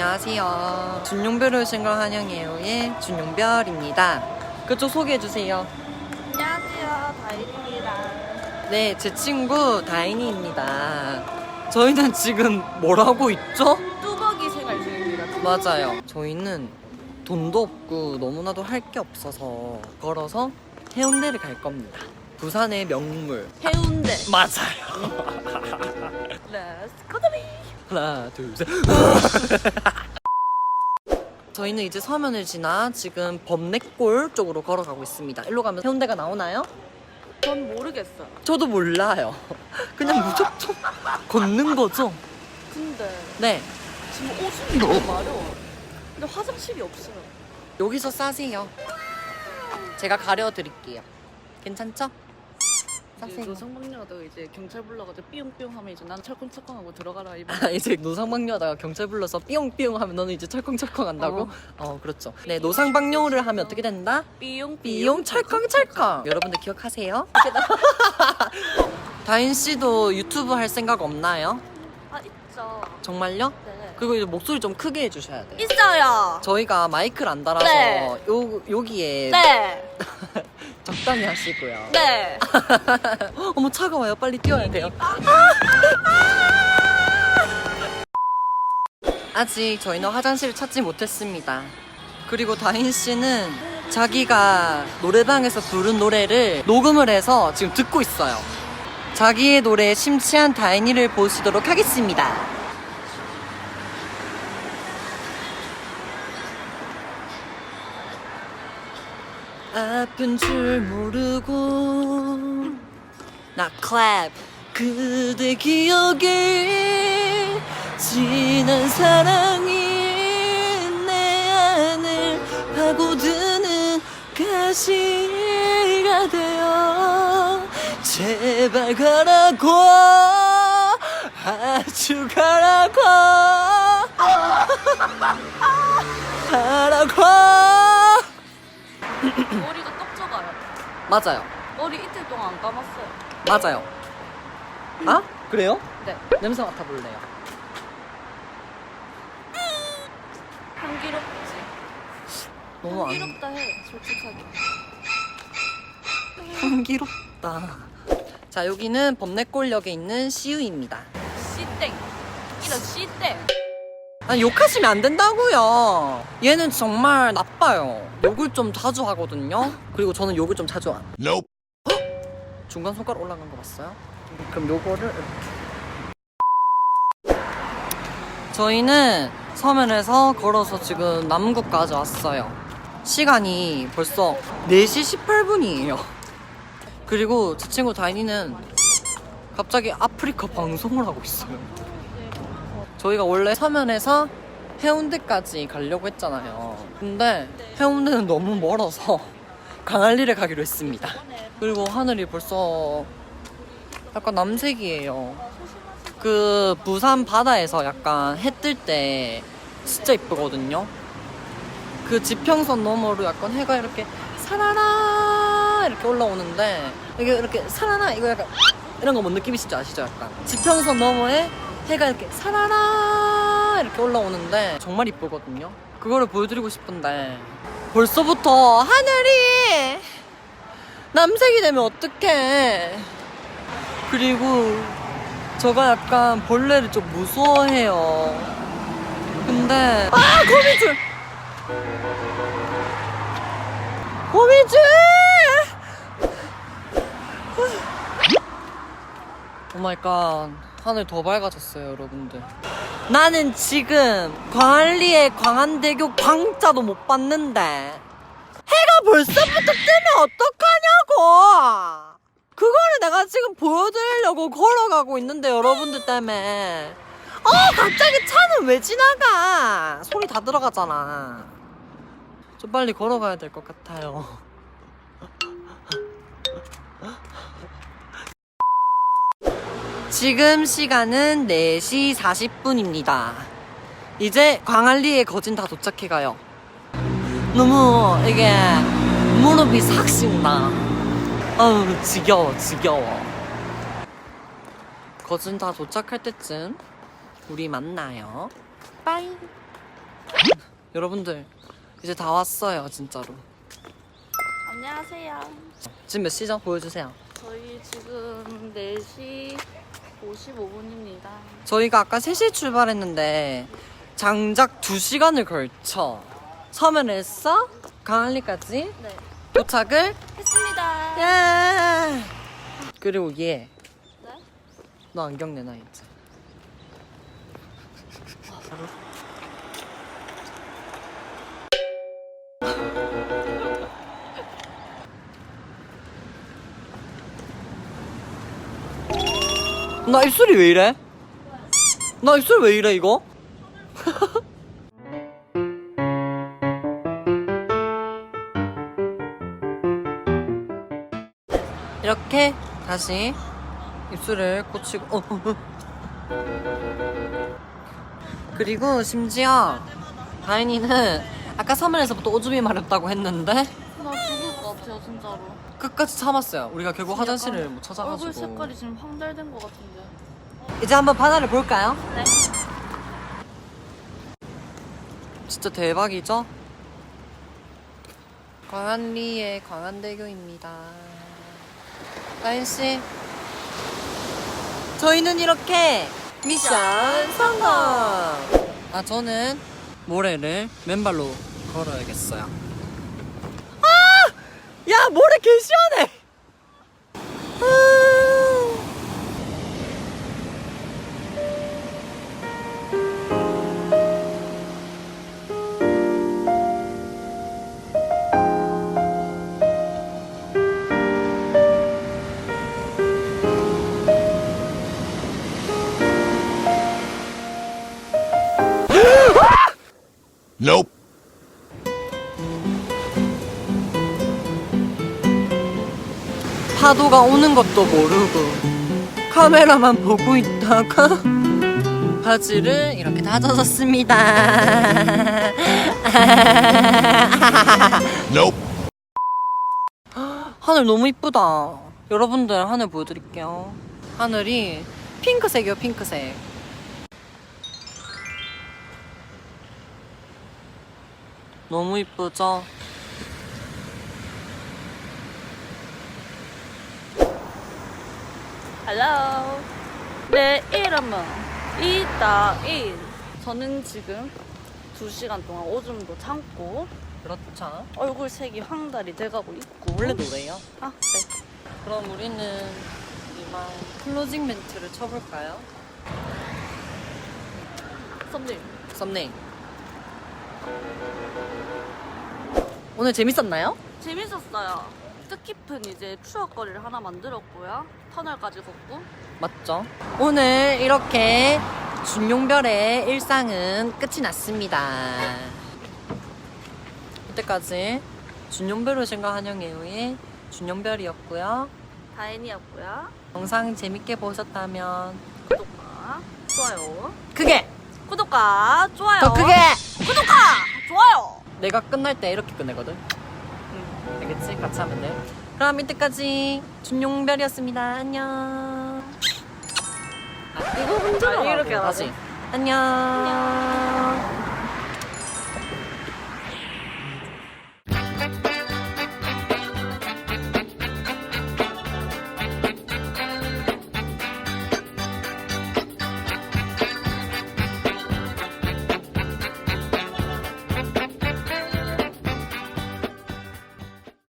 안녕하세요. 준용별을 신걸 환영해요의 준용별입니다. 그쪽 소개해주세요. 안녕하세요, 다일입니다. 네, 제 친구 다인이입니다. 저희는 지금 뭘 하고 있죠? 뚜벅이 생활 중입니다. 맞아요. 저희는 돈도 없고 너무나도 할 게 없어서 걸어서 해운대를 갈 겁니다. 부산의 명물. 해운대. 맞아요. 렛츠 고더리. 하나, 둘, 셋. 저희는 이제 서면을 지나 지금 범내골 쪽으로 걸어가고 있습니다. 일로 가면 해운대가 나오나요? 전 모르겠어요. 저도 몰라요. 그냥 무조건 걷는 거죠? 근데 네. 지금 오줌이 너무 마려워. 근데 화장실이 없어요. 여기서 싸세요. 제가 가려드릴게요. 괜찮죠? 이제 싸세요. 노상방뇨도 이제 경찰 불러가지고 삐용삐용 하면 이제 난 철컹철컹하고 들어가라 이거. 아, 이제 노상방뇨하다가 경찰 불러서 삐용삐용 하면 너는 이제 철컹철컹 한다고? 어, 그렇죠. 네, 노상방뇨를 하면 어떻게 된다? 삐용 삐용 철컹철컹. 여러분들 기억하세요? 다인 씨도 유튜브 할 생각 없나요? 아 있죠. 정말요? 네. 그리고 이제 목소리 좀 크게 해주셔야 돼요. 있어요. 저희가 마이크를 안 달아서 네. 요, 여기에 네. 적당히 하시고요. 네. 어머 차가워요. 빨리 뛰어야 돼요. 아직 저희는 화장실을 찾지 못했습니다. 그리고 다인 씨는 자기가 노래방에서 부른 노래를 녹음을 해서 지금 듣고 있어요. 자기의 노래에 심취한 다인이를 보시도록 하겠습니다. 아픈 줄 모르고 나 클랩 그대 기억에 지난 사랑이 내 안을 파고드는 가시가 되어 제발 가라고 아주 가라고. 가라고 맞아요 머리 이틀 동안 안 감았어요. 맞아요 아? 그래요? 네. 냄새 맡아볼래요 향기롭지. 너무 안 향기롭다 해, 솔직하게. 향기롭다. 자, 여기는 범내골역에 있는 CU입니다. 씨땡. 이런 씨땡. 아니, 욕하시면 안 된다고요. 얘는 정말 나빠요. 욕을 좀 자주 하거든요. 그리고 저는 욕을 좀 자주 안. Nope. 중간 손가락 올라간 거 봤어요? 그럼 요거를 이렇게. 저희는 서면에서 걸어서 지금 남구까지 왔어요. 시간이 벌써 4시 18분이에요. 그리고 제 친구 다인이는 갑자기 아프리카 방송을 하고 있어요. 저희가 원래 서면에서 해운대까지 가려고 했잖아요. 근데 해운대는 너무 멀어서 강할리를 가기로 했습니다. 그리고 하늘이 벌써 약간 남색이에요. 그 부산 바다에서 약간 해 뜰 때 진짜 이쁘거든요. 그 지평선 너머로 약간 해가 이렇게 사라라 이렇게 올라오는데 이게 이렇게 사라라 이거 약간 이런 거뭔 느낌이신지 아시죠? 약간 지평선 너머에 해가 이렇게 사라라 이렇게 올라오는데 정말 이쁘거든요. 그거를 보여드리고 싶은데 벌써부터 하늘이 남색이 되면 어떡해. 그리고 저가 약간 벌레를 좀 무서워해요. 근데 아 거미줄! 거미줄! 오 마이 갓 하늘 더 밝아졌어요 여러분들. 나는 지금 광안리에 광안대교 광자도 못 봤는데 해가 벌써부터 뜨면 어떡하냐고! 그거를 내가 지금 보여드리려고 걸어가고 있는데 여러분들 때문에. 어 갑자기 차는 왜 지나가? 소리 다 들어가잖아. 좀 빨리 걸어가야 될 것 같아요 지금 시간은 4시 40분입니다 이제 광안리에 거진 다 도착해가요 너무 이게 무릎이 삭 쉰다 아우 지겨워 지겨워 거진 다 도착할 때쯤 우리 만나요 빠이 여러분들 이제 다 왔어요 진짜로. 안녕하세요. 지금 몇 시죠? 보여주세요. 저희 지금 4시 55분입니다. 저희가 아까 3시에 출발했는데 장작 2시간을 걸쳐 서면에서 강한리까지 네. 도착을 했습니다. 예. 그리고 얘. 네? 너 안경 내놔 이제. 나 입술이 왜 이래? 나 입술 왜 이래 이거? 이렇게 다시 입술을 고치고 어, 어, 어. 그리고 심지어 다인이는 아까 서면에서부터 오줌이 마렵다고 했는데 나 죽을 것 같아요, 진짜로. 끝까지 참았어요 우리가 결국 화장실을 못 찾아가지고 얼굴 색깔이 지금 황달된 것 같은데. 이제 한번 바다를 볼까요? 네. 진짜 대박이죠? 광안리의 광안대교입니다. 나인씨, 저희는 이렇게 미션 성공! 아, 저는 모래를 맨발로 걸어야겠어요. 아! 야, 모래 개 시원해! 파도가 오는 것도 모르고 카메라만 보고 있다가 바지를 이렇게 다 젖었습니다. Nope. 하늘 너무 이쁘다. 여러분들 하늘 보여드릴게요. 하늘이 핑크색이요, 핑크색. 너무 이쁘죠? 헬로. 내 이름은 이다인. 저는 지금 2시간 동안 오줌도 참고 그렇죠. 얼굴 색이 황달이 돼가고 있고. 원래 노래요. 아, 네. 그럼 우리는 이만 클로징 멘트를 쳐볼까요? 썸님. 썸네일. 오늘 재밌었나요? 재밌었어요. 뜻깊은 이제 추억거리를 하나 만들었고요. 터널까지 걷고. 맞죠? 오늘 이렇게 준용별의 일상은 끝이 났습니다. 이때까지 준용별 오신과 환영해요의 준용별이었고요. 다인이었고요. 영상 재밌게 보셨다면 구독과 좋아요. 크게! 구독과 좋아요. 더 크게! 구독과 좋아요. 내가 끝날 때 이렇게 끝내거든. 응. 알겠지? 같이 하면 돼. 그럼 이때까지 준용별이었습니다. 안녕. 아, 이거 흔들어. 아, 이렇게 다시. 안녕. 안녕.